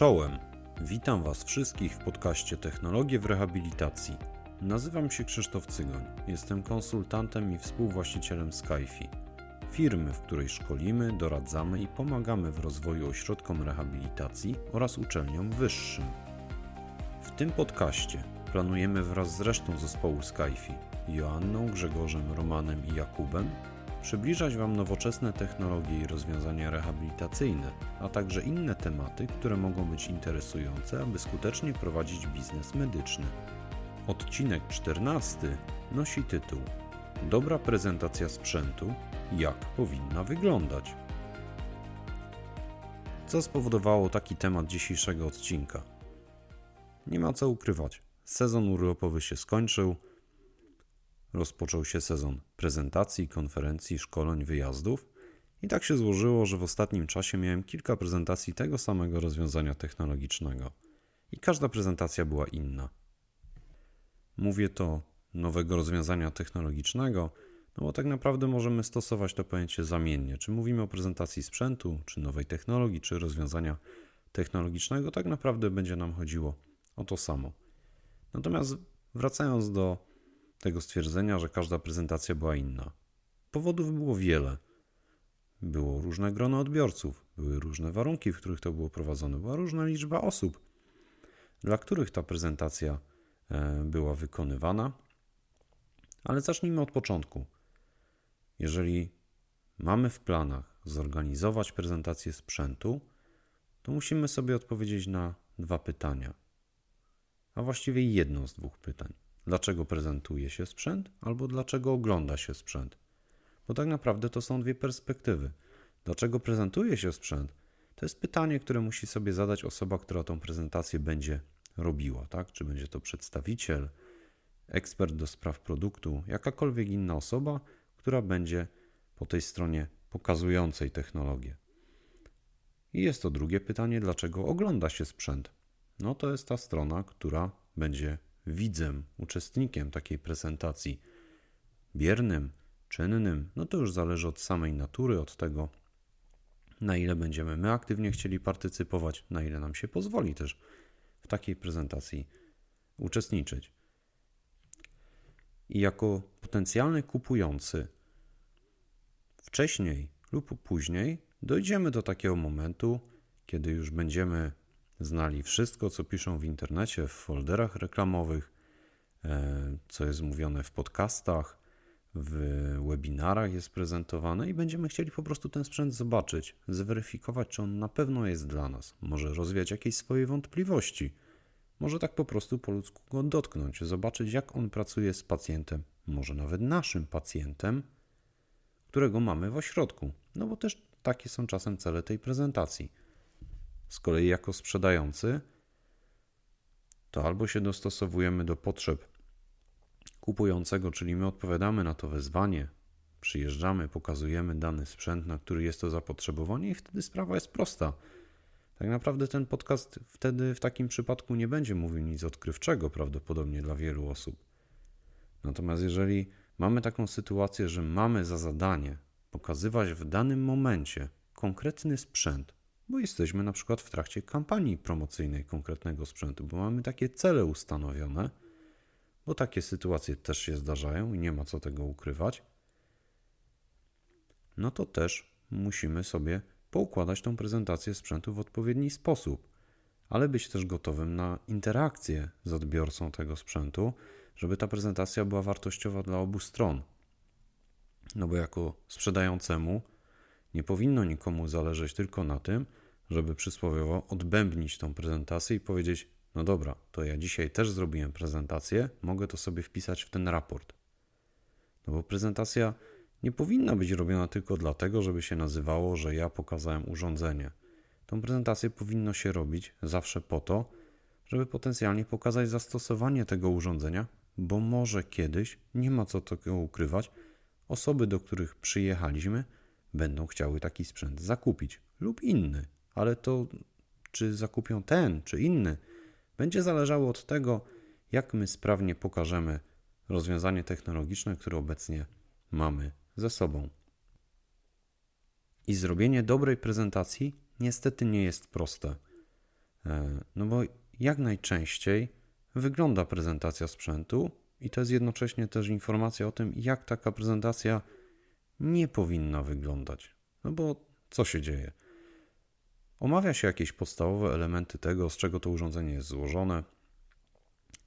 Czołem! Witam Was wszystkich w podcaście Technologie w Rehabilitacji. Nazywam się Krzysztof Cygoń. Jestem konsultantem i współwłaścicielem Skyfi. Firmy, w której szkolimy, doradzamy i pomagamy w rozwoju ośrodkom rehabilitacji oraz uczelniom wyższym. W tym podcaście planujemy wraz z resztą zespołu Skyfi, Joanną, Grzegorzem, Romanem i Jakubem, przybliżać Wam nowoczesne technologie i rozwiązania rehabilitacyjne, a także inne tematy, które mogą być interesujące, aby skutecznie prowadzić biznes medyczny. Odcinek 14 nosi tytuł Dobra prezentacja sprzętu jak powinna wyglądać. Co spowodowało taki temat dzisiejszego odcinka? Nie ma co ukrywać. Sezon urlopowy się skończył. Rozpoczął się sezon prezentacji, konferencji, szkoleń, wyjazdów. I tak się złożyło, że w ostatnim czasie miałem kilka prezentacji tego samego rozwiązania technologicznego. I każda prezentacja była inna. Mówię to nowego rozwiązania technologicznego, no bo tak naprawdę możemy stosować to pojęcie zamiennie. Czy mówimy o prezentacji sprzętu, czy nowej technologii, czy rozwiązania technologicznego, tak naprawdę będzie nam chodziło o to samo. Natomiast wracając do tego stwierdzenia, że każda prezentacja była inna. Powodów było wiele. Było różne grono odbiorców, były różne warunki, w których to było prowadzone, była różna liczba osób, dla których ta prezentacja e, była wykonywana. Ale zacznijmy od początku. Jeżeli mamy w planach zorganizować prezentację sprzętu, to musimy sobie odpowiedzieć na dwa pytania, a właściwie jedno z dwóch pytań dlaczego prezentuje się sprzęt albo dlaczego ogląda się sprzęt. Bo tak naprawdę to są dwie perspektywy. Dlaczego prezentuje się sprzęt? To jest pytanie, które musi sobie zadać osoba, która tą prezentację będzie robiła, tak? Czy będzie to przedstawiciel, ekspert do spraw produktu, jakakolwiek inna osoba, która będzie po tej stronie pokazującej technologię. I jest to drugie pytanie, dlaczego ogląda się sprzęt? No to jest ta strona, która będzie widzem, uczestnikiem takiej prezentacji, biernym, czynnym, no to już zależy od samej natury, od tego, na ile będziemy my aktywnie chcieli partycypować, na ile nam się pozwoli też w takiej prezentacji uczestniczyć. I jako potencjalny kupujący wcześniej lub później dojdziemy do takiego momentu, kiedy już będziemy znali wszystko, co piszą w internecie, w folderach reklamowych, e, co jest mówione w podcastach, w webinarach jest prezentowane i będziemy chcieli po prostu ten sprzęt zobaczyć, zweryfikować, czy on na pewno jest dla nas. Może rozwiać jakieś swoje wątpliwości. Może tak po prostu po ludzku go dotknąć, zobaczyć, jak on pracuje z pacjentem, może nawet naszym pacjentem, którego mamy w ośrodku. No bo też takie są czasem cele tej prezentacji z kolei jako sprzedający, to albo się dostosowujemy do potrzeb kupującego, czyli my odpowiadamy na to wezwanie, przyjeżdżamy, pokazujemy dany sprzęt, na który jest to zapotrzebowanie, i wtedy sprawa jest prosta. Tak naprawdę ten podcast wtedy w takim przypadku nie będzie mówił nic odkrywczego, prawdopodobnie dla wielu osób. Natomiast jeżeli mamy taką sytuację, że mamy za zadanie pokazywać w danym momencie konkretny sprzęt, bo jesteśmy na przykład w trakcie kampanii promocyjnej konkretnego sprzętu, bo mamy takie cele ustanowione, bo takie sytuacje też się zdarzają i nie ma co tego ukrywać, no to też musimy sobie poukładać tą prezentację sprzętu w odpowiedni sposób, ale być też gotowym na interakcję z odbiorcą tego sprzętu, żeby ta prezentacja była wartościowa dla obu stron. No bo jako sprzedającemu nie powinno nikomu zależeć tylko na tym, żeby przysłowiowo odbębnić tą prezentację i powiedzieć: No dobra, to ja dzisiaj też zrobiłem prezentację, mogę to sobie wpisać w ten raport. No bo prezentacja nie powinna być robiona tylko dlatego, żeby się nazywało, że ja pokazałem urządzenie. Tą prezentację powinno się robić zawsze po to, żeby potencjalnie pokazać zastosowanie tego urządzenia, bo może kiedyś, nie ma co tego ukrywać, osoby, do których przyjechaliśmy, będą chciały taki sprzęt zakupić lub inny ale to czy zakupią ten czy inny, będzie zależało od tego, jak my sprawnie pokażemy rozwiązanie technologiczne, które obecnie mamy ze sobą. I zrobienie dobrej prezentacji niestety nie jest proste. E, No bo jak najczęściej wygląda prezentacja sprzętu i to jest jednocześnie też informacja o tym, jak taka prezentacja nie powinna wyglądać. No bo co się dzieje? Omawia się jakieś podstawowe elementy tego, z czego to urządzenie jest złożone.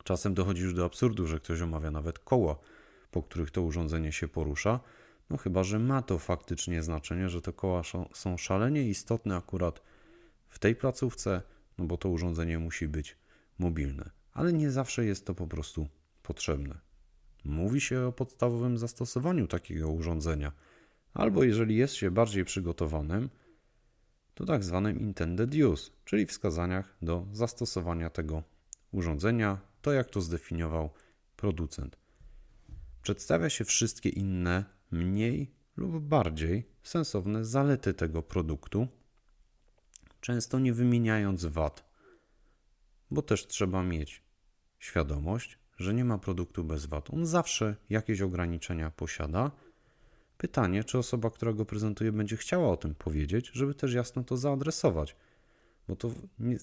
Czasem dochodzi już do absurdu, że ktoś omawia nawet koła, po których to urządzenie się porusza. No chyba, że ma to faktycznie znaczenie, że te koła są- szalenie istotne akurat w tej placówce, no bo to urządzenie musi być mobilne. Ale nie zawsze jest to po prostu potrzebne. Mówi się o podstawowym zastosowaniu takiego urządzenia, albo jeżeli jest się bardziej przygotowanym, to tak zwanym intended use, czyli wskazaniach do zastosowania tego urządzenia, to jak to zdefiniował producent. Przedstawia się wszystkie inne, mniej lub bardziej sensowne zalety tego produktu, często nie wymieniając wad, bo też trzeba mieć świadomość, że nie ma produktu bez wad. On zawsze jakieś ograniczenia posiada. Pytanie, czy osoba, która go prezentuje, będzie chciała o tym powiedzieć, żeby też jasno to zaadresować. Bo to nie,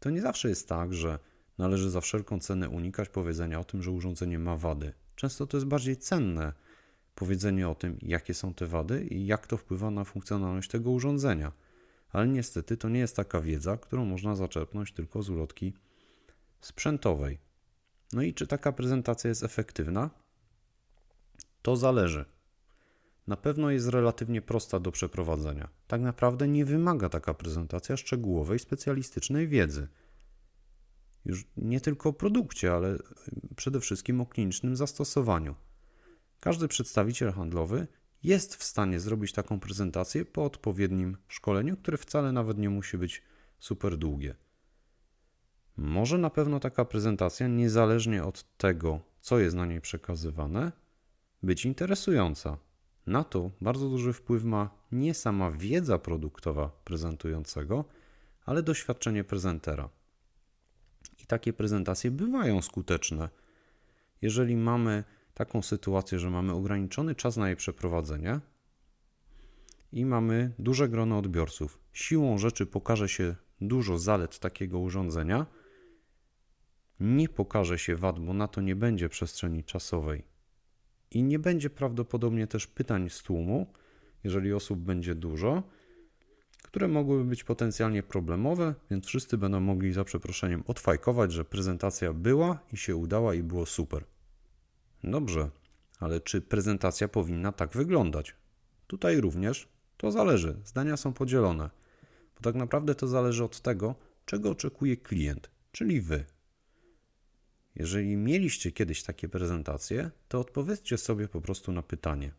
to nie zawsze jest tak, że należy za wszelką cenę unikać powiedzenia o tym, że urządzenie ma wady. Często to jest bardziej cenne powiedzenie o tym, jakie są te wady i jak to wpływa na funkcjonalność tego urządzenia. Ale niestety to nie jest taka wiedza, którą można zaczerpnąć tylko z ulotki sprzętowej. No i czy taka prezentacja jest efektywna? To zależy. Na pewno jest relatywnie prosta do przeprowadzenia. Tak naprawdę nie wymaga taka prezentacja szczegółowej, specjalistycznej wiedzy. Już nie tylko o produkcie, ale przede wszystkim o klinicznym zastosowaniu. Każdy przedstawiciel handlowy jest w stanie zrobić taką prezentację po odpowiednim szkoleniu, które wcale nawet nie musi być super długie. Może na pewno taka prezentacja, niezależnie od tego, co jest na niej przekazywane, być interesująca. Na to bardzo duży wpływ ma nie sama wiedza produktowa prezentującego, ale doświadczenie prezentera. I takie prezentacje bywają skuteczne. Jeżeli mamy taką sytuację, że mamy ograniczony czas na jej przeprowadzenie i mamy duże grono odbiorców, siłą rzeczy pokaże się dużo zalet takiego urządzenia, nie pokaże się wad, bo na to nie będzie przestrzeni czasowej i nie będzie prawdopodobnie też pytań z tłumu, jeżeli osób będzie dużo, które mogłyby być potencjalnie problemowe, więc wszyscy będą mogli za przeproszeniem odfajkować, że prezentacja była i się udała i było super. Dobrze, ale czy prezentacja powinna tak wyglądać? Tutaj również to zależy, zdania są podzielone, bo tak naprawdę to zależy od tego, czego oczekuje klient, czyli wy. Jeżeli mieliście kiedyś takie prezentacje, to odpowiedzcie sobie po prostu na pytanie: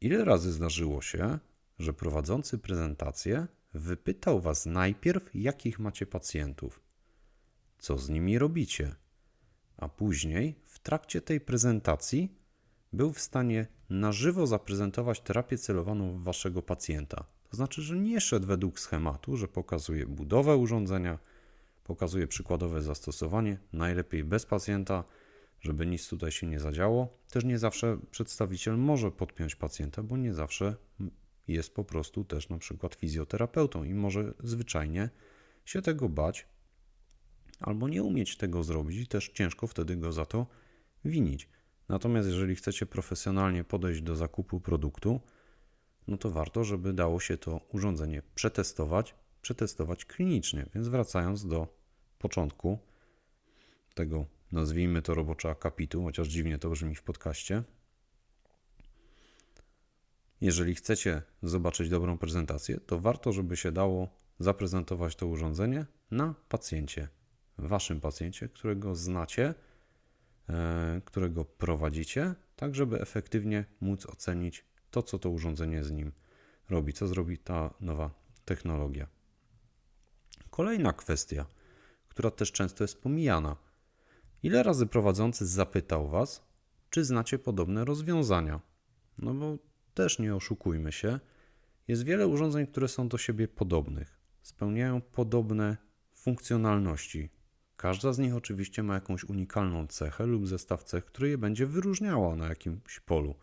ile razy zdarzyło się, że prowadzący prezentację wypytał was najpierw, jakich macie pacjentów, co z nimi robicie, a później w trakcie tej prezentacji był w stanie na żywo zaprezentować terapię celowaną w waszego pacjenta. To znaczy, że nie szedł według schematu, że pokazuje budowę urządzenia, pokazuje przykładowe zastosowanie, najlepiej bez pacjenta, żeby nic tutaj się nie zadziało. Też nie zawsze przedstawiciel może podpiąć pacjenta, bo nie zawsze jest po prostu też na przykład fizjoterapeutą i może zwyczajnie się tego bać albo nie umieć tego zrobić i też ciężko wtedy go za to winić. Natomiast jeżeli chcecie profesjonalnie podejść do zakupu produktu, no to warto, żeby dało się to urządzenie przetestować, przetestować klinicznie. Więc wracając do początku tego, nazwijmy to robocza akapitu, chociaż dziwnie to brzmi w podcaście. Jeżeli chcecie zobaczyć dobrą prezentację, to warto, żeby się dało zaprezentować to urządzenie na pacjencie, waszym pacjencie, którego znacie, e, którego prowadzicie, tak żeby efektywnie móc ocenić to, co to urządzenie z nim robi, co zrobi ta nowa technologia. Kolejna kwestia, która też często jest pomijana. Ile razy prowadzący zapytał Was, czy znacie podobne rozwiązania? No bo też nie oszukujmy się, jest wiele urządzeń, które są do siebie podobnych, spełniają podobne funkcjonalności. Każda z nich oczywiście ma jakąś unikalną cechę lub zestaw cech, który je będzie wyróżniała na jakimś polu,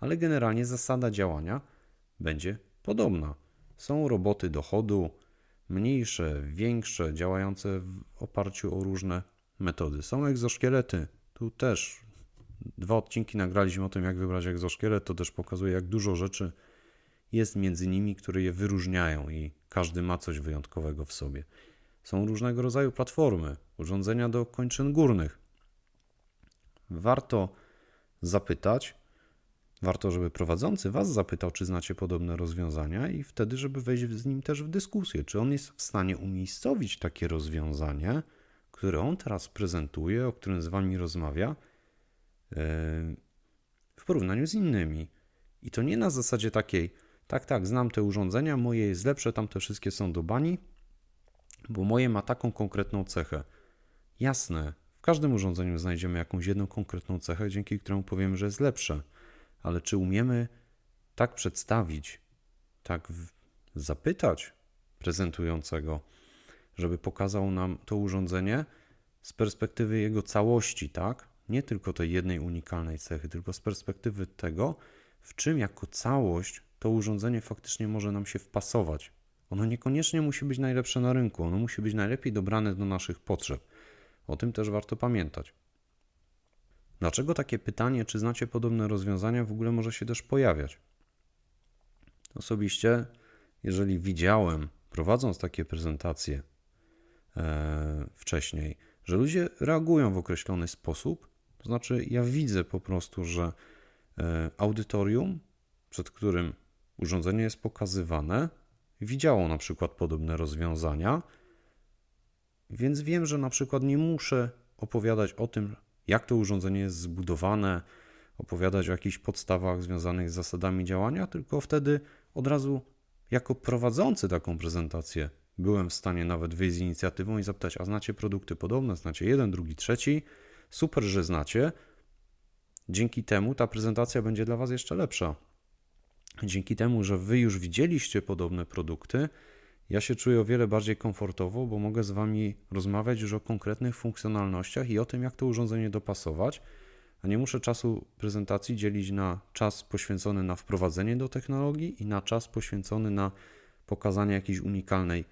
ale generalnie zasada działania będzie podobna. Są roboty dochodu, mniejsze, większe, działające w oparciu o różne metody. Są egzoszkielety. Tu też dwa odcinki nagraliśmy o tym, jak wybrać egzoszkielet. To też pokazuje, jak dużo rzeczy jest między nimi, które je wyróżniają i każdy ma coś wyjątkowego w sobie. Są różnego rodzaju platformy, urządzenia do kończyn górnych. Warto zapytać, warto, żeby prowadzący Was zapytał, czy znacie podobne rozwiązania, i wtedy, żeby wejść z nim też w dyskusję, czy on jest w stanie umiejscowić takie rozwiązanie, które on teraz prezentuje, o którym z Wami rozmawia, yy, w porównaniu z innymi. I to nie na zasadzie takiej, tak, tak, znam te urządzenia, moje jest lepsze, tamte wszystkie są do bani, bo moje ma taką konkretną cechę. Jasne, w każdym urządzeniu znajdziemy jakąś jedną konkretną cechę, dzięki któremu powiemy, że jest lepsze, ale czy umiemy tak przedstawić, tak zapytać prezentującego, żeby pokazał nam to urządzenie z perspektywy jego całości, tak? Nie tylko tej jednej unikalnej cechy, tylko z perspektywy tego, w czym jako całość to urządzenie faktycznie może nam się wpasować. Ono niekoniecznie musi być najlepsze na rynku, ono musi być najlepiej dobrane do naszych potrzeb. O tym też warto pamiętać. Dlaczego takie pytanie, czy znacie podobne rozwiązania, w ogóle może się też pojawiać? Osobiście, jeżeli widziałem, prowadząc takie prezentacje e, wcześniej, że ludzie reagują w określony sposób, to znaczy ja widzę po prostu, że e, audytorium, przed którym urządzenie jest pokazywane, widziało na przykład podobne rozwiązania, więc wiem, że na przykład nie muszę opowiadać o tym, jak to urządzenie jest zbudowane, opowiadać o jakichś podstawach związanych z zasadami działania, tylko wtedy od razu jako prowadzący taką prezentację byłem w stanie nawet wyjść z inicjatywą i zapytać, a znacie produkty podobne, znacie jeden, drugi, trzeci, super, że znacie. Dzięki temu ta prezentacja będzie dla Was jeszcze lepsza. Dzięki temu, że Wy już widzieliście podobne produkty, ja się czuję o wiele bardziej komfortowo, bo mogę z Wami rozmawiać już o konkretnych funkcjonalnościach i o tym, jak to urządzenie dopasować, a nie muszę czasu prezentacji dzielić na czas poświęcony na wprowadzenie do technologii i na czas poświęcony na pokazanie jakiejś unikalnej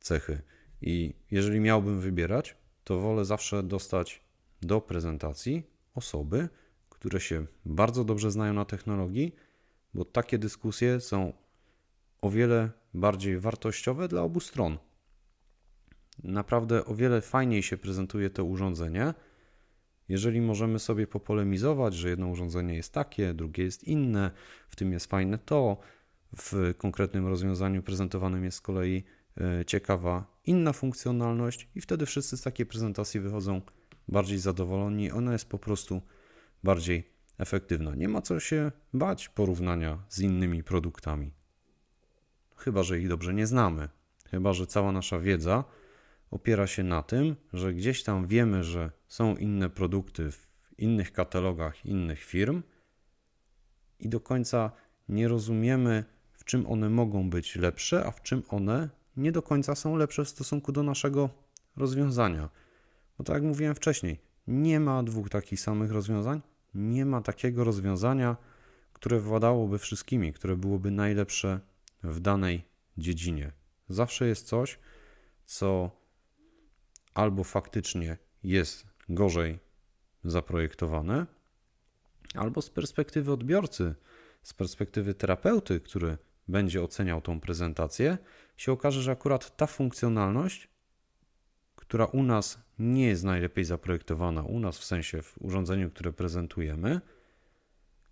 cechy. I jeżeli miałbym wybierać, to wolę zawsze dostać do prezentacji osoby, które się bardzo dobrze znają na technologii, bo takie dyskusje są o wiele bardziej wartościowe dla obu stron. Naprawdę o wiele fajniej się prezentuje to urządzenie, jeżeli możemy sobie popolemizować, że jedno urządzenie jest takie, drugie jest inne, w tym jest fajne to, w konkretnym rozwiązaniu prezentowanym jest z kolei e, ciekawa inna funkcjonalność, i wtedy wszyscy z takiej prezentacji wychodzą bardziej zadowoleni. Ona jest po prostu bardziej efektywna. Nie ma co się bać porównania z innymi produktami chyba że ich dobrze nie znamy. Chyba że cała nasza wiedza opiera się na tym, że gdzieś tam wiemy, że są inne produkty w innych katalogach innych firm i do końca nie rozumiemy, w czym one mogą być lepsze, a w czym one nie do końca są lepsze w stosunku do naszego rozwiązania. Bo tak jak mówiłem wcześniej, nie ma dwóch takich samych rozwiązań, nie ma takiego rozwiązania, które władałoby wszystkimi, które byłoby najlepsze w danej dziedzinie. Zawsze jest coś, co albo faktycznie jest gorzej zaprojektowane, albo z perspektywy odbiorcy, z perspektywy terapeuty, który będzie oceniał tą prezentację, się okaże, że akurat ta funkcjonalność, która u nas nie jest najlepiej zaprojektowana, u nas w sensie w urządzeniu, które prezentujemy,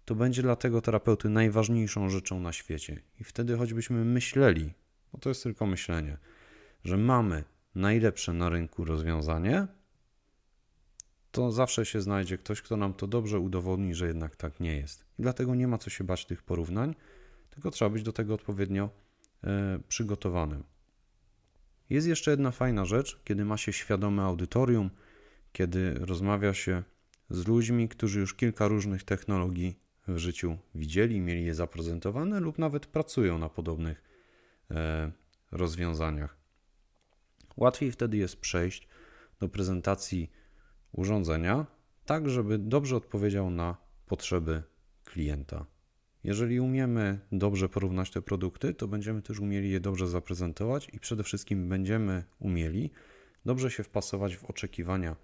to będzie dla tego terapeuty najważniejszą rzeczą na świecie. I wtedy choćbyśmy myśleli, bo to jest tylko myślenie, że mamy najlepsze na rynku rozwiązanie, to zawsze się znajdzie ktoś, kto nam to dobrze udowodni, że jednak tak nie jest. I dlatego nie ma co się bać tych porównań, tylko trzeba być do tego odpowiednio e, przygotowanym. Jest jeszcze jedna fajna rzecz, kiedy ma się świadome audytorium, kiedy rozmawia się z ludźmi, którzy już kilka różnych technologii w życiu widzieli, mieli je zaprezentowane lub nawet pracują na podobnych e, rozwiązaniach. Łatwiej wtedy jest przejść do prezentacji urządzenia, tak żeby dobrze odpowiedział na potrzeby klienta. Jeżeli umiemy dobrze porównać te produkty, to będziemy też umieli je dobrze zaprezentować i przede wszystkim będziemy umieli dobrze się wpasować w oczekiwania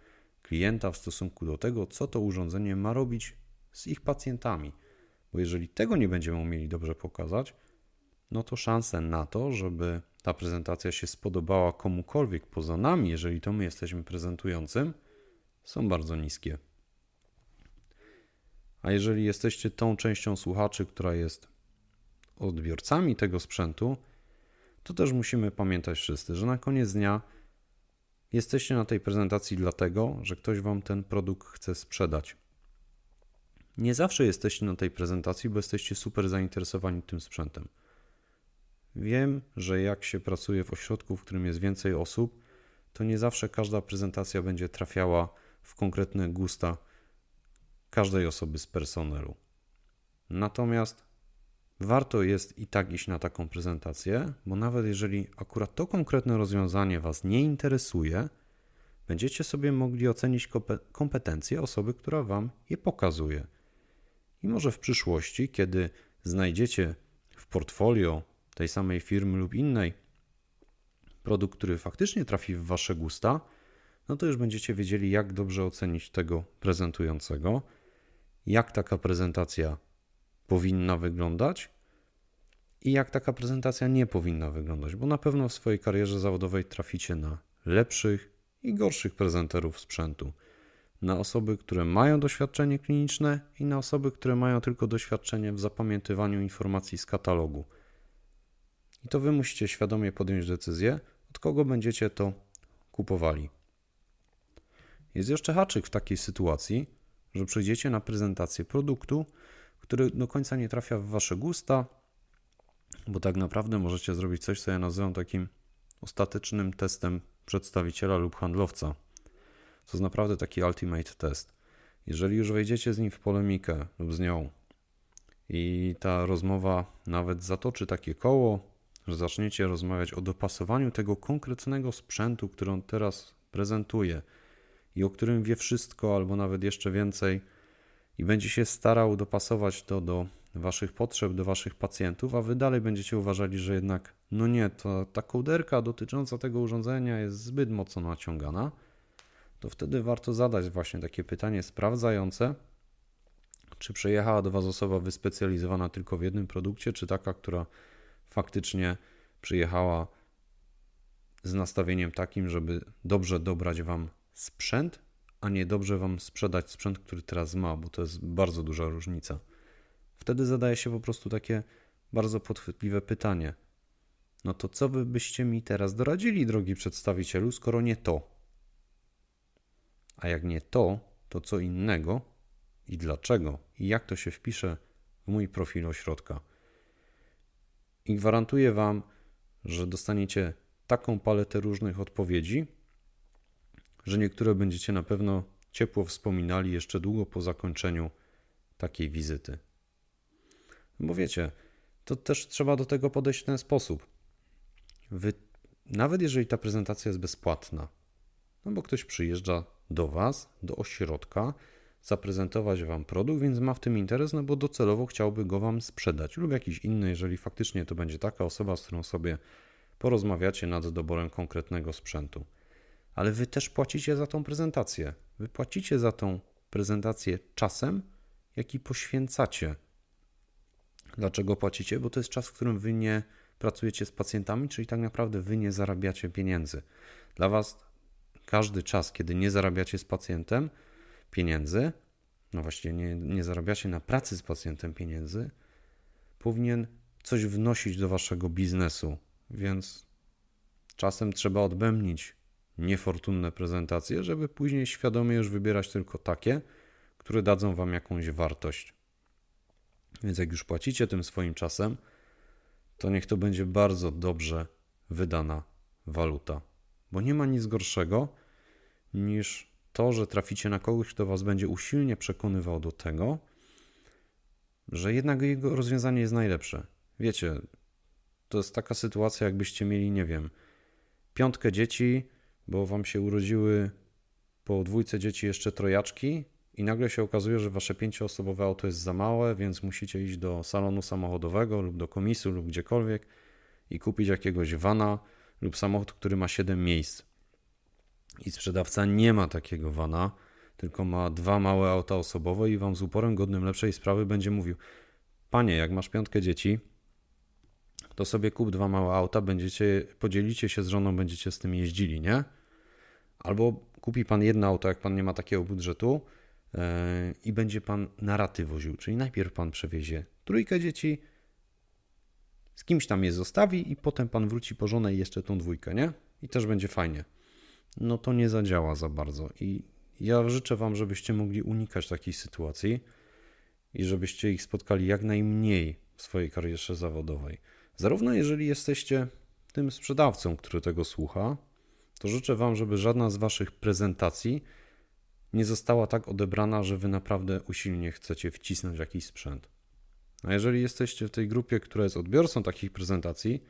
klienta w stosunku do tego, co to urządzenie ma robić z ich pacjentami. Bo jeżeli tego nie będziemy umieli dobrze pokazać, no to szanse na to, żeby ta prezentacja się spodobała komukolwiek poza nami, jeżeli to my jesteśmy prezentującym, są bardzo niskie. A jeżeli jesteście tą częścią słuchaczy, która jest odbiorcami tego sprzętu, to też musimy pamiętać wszyscy, że na koniec dnia jesteście na tej prezentacji dlatego, że ktoś wam ten produkt chce sprzedać. Nie zawsze jesteście na tej prezentacji, bo jesteście super zainteresowani tym sprzętem. Wiem, że jak się pracuje w ośrodku, w którym jest więcej osób, to nie zawsze każda prezentacja będzie trafiała w konkretne gusta każdej osoby z personelu. Natomiast warto jest i tak iść na taką prezentację, bo nawet jeżeli akurat to konkretne rozwiązanie Was nie interesuje, będziecie sobie mogli ocenić kompetencje osoby, która Wam je pokazuje. I może w przyszłości, kiedy znajdziecie w portfolio tej samej firmy lub innej produkt, który faktycznie trafi w Wasze gusta, no to już będziecie wiedzieli, jak dobrze ocenić tego prezentującego, jak taka prezentacja powinna wyglądać i jak taka prezentacja nie powinna wyglądać, bo na pewno w swojej karierze zawodowej traficie na lepszych i gorszych prezenterów sprzętu. Na osoby, które mają doświadczenie kliniczne i na osoby, które mają tylko doświadczenie w zapamiętywaniu informacji z katalogu. I to wy musicie świadomie podjąć decyzję, od kogo będziecie to kupowali. Jest jeszcze haczyk w takiej sytuacji, że przyjdziecie na prezentację produktu, który do końca nie trafia w wasze gusta, bo tak naprawdę możecie zrobić coś, co ja nazywam takim ostatecznym testem przedstawiciela lub handlowca. To jest naprawdę taki ultimate test. Jeżeli już wejdziecie z nim w polemikę lub z nią i ta rozmowa nawet zatoczy takie koło, że zaczniecie rozmawiać o dopasowaniu tego konkretnego sprzętu, który on teraz prezentuje i o którym wie wszystko, albo nawet jeszcze więcej, i będzie się starał dopasować to do Waszych potrzeb, do Waszych pacjentów, a Wy dalej będziecie uważali, że jednak, no nie, to ta kołderka dotycząca tego urządzenia jest zbyt mocno naciągana, to wtedy warto zadać właśnie takie pytanie sprawdzające, czy przyjechała do Was osoba wyspecjalizowana tylko w jednym produkcie, czy taka, która faktycznie przyjechała z nastawieniem takim, żeby dobrze dobrać Wam sprzęt, a nie dobrze Wam sprzedać sprzęt, który teraz ma, bo to jest bardzo duża różnica. Wtedy zadaje się po prostu takie bardzo podchwytliwe pytanie. No to co wy byście mi teraz doradzili, drogi przedstawicielu, skoro nie to? A jak nie to, to co innego i dlaczego i jak to się wpisze w mój profil ośrodka? I gwarantuję Wam, że dostaniecie taką paletę różnych odpowiedzi, że niektóre będziecie na pewno ciepło wspominali jeszcze długo po zakończeniu takiej wizyty. Bo wiecie, to też trzeba do tego podejść w ten sposób. Wy, nawet jeżeli ta prezentacja jest bezpłatna, no bo ktoś przyjeżdża do Was, do ośrodka, zaprezentować Wam produkt, więc ma w tym interes, no bo docelowo chciałby go Wam sprzedać lub jakiś inny, jeżeli faktycznie to będzie taka osoba, z którą sobie porozmawiacie nad doborem konkretnego sprzętu. Ale Wy też płacicie za tą prezentację. Wy płacicie za tą prezentację czasem, jaki poświęcacie. Dlaczego płacicie? Bo to jest czas, w którym Wy nie pracujecie z pacjentami, czyli tak naprawdę Wy nie zarabiacie pieniędzy. Dla Was każdy czas, kiedy nie zarabiacie z pacjentem, pieniędzy, no właśnie nie, nie zarabiacie na pracy z pacjentem pieniędzy, powinien coś wnosić do waszego biznesu, więc czasem trzeba odbębnić niefortunne prezentacje, żeby później świadomie już wybierać tylko takie, które dadzą wam jakąś wartość. Więc jak już płacicie tym swoim czasem, to niech to będzie bardzo dobrze wydana waluta, bo nie ma nic gorszego niż to, że traficie na kogoś, kto was będzie usilnie przekonywał do tego, że jednak jego rozwiązanie jest najlepsze. Wiecie, to jest taka sytuacja, jakbyście mieli, nie wiem, piątkę dzieci, bo wam się urodziły po dwójce dzieci jeszcze trojaczki i nagle się okazuje, że wasze pięcioosobowe auto jest za małe, więc musicie iść do salonu samochodowego lub do komisu lub gdziekolwiek i kupić jakiegoś vana lub samochód, który ma 7 miejsc. I sprzedawca nie ma takiego vana, tylko ma dwa małe auta osobowe i wam z uporem godnym lepszej sprawy będzie mówił: Panie, jak masz piątkę dzieci, to sobie kup dwa małe auta, będziecie, podzielicie się z żoną, będziecie z tym jeździli, nie? Albo kupi pan jedno auto, jak pan nie ma takiego budżetu yy, i będzie pan na raty woził. Czyli najpierw pan przewiezie trójkę dzieci, z kimś tam je zostawi i potem pan wróci po żonę i jeszcze tą dwójkę, nie? I też będzie fajnie. No to nie zadziała za bardzo i ja życzę wam, żebyście mogli unikać takich sytuacji i żebyście ich spotkali jak najmniej w swojej karierze zawodowej. Zarówno jeżeli jesteście tym sprzedawcą, który tego słucha, to życzę Wam, żeby żadna z Waszych prezentacji nie została tak odebrana, że Wy naprawdę usilnie chcecie wcisnąć jakiś sprzęt. A jeżeli jesteście w tej grupie, która jest odbiorcą takich prezentacji,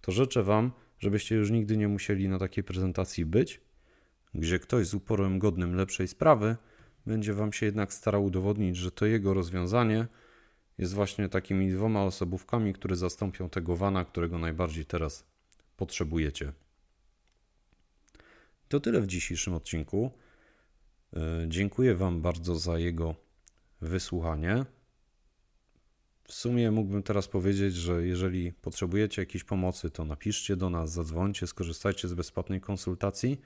to życzę Wam, żebyście już nigdy nie musieli na takiej prezentacji być, gdzie ktoś z uporem godnym lepszej sprawy będzie Wam się jednak starał udowodnić, że to jego rozwiązanie jest właśnie takimi dwoma osobówkami, które zastąpią tego wana, którego najbardziej teraz potrzebujecie. To tyle w dzisiejszym odcinku. E, Dziękuję Wam bardzo za jego wysłuchanie. W sumie mógłbym teraz powiedzieć, że jeżeli potrzebujecie jakiejś pomocy, to napiszcie do nas, zadzwońcie, skorzystajcie z bezpłatnej konsultacji.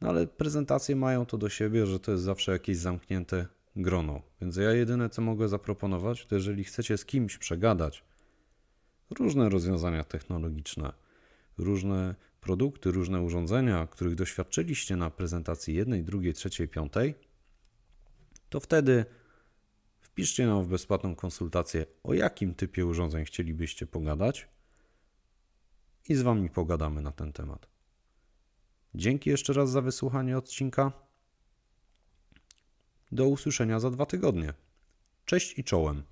No ale prezentacje mają to do siebie, że to jest zawsze jakieś zamknięte grono. Więc ja jedyne co mogę zaproponować, to jeżeli chcecie z kimś przegadać różne rozwiązania technologiczne, różne produkty, różne urządzenia, których doświadczyliście na prezentacji jednej, drugiej, trzeciej, piątej, to wtedy wpiszcie nam w bezpłatną konsultację, o jakim typie urządzeń chcielibyście pogadać i z Wami pogadamy na ten temat. Dzięki jeszcze raz za wysłuchanie odcinka. Do usłyszenia za dwa tygodnie. Cześć i czołem.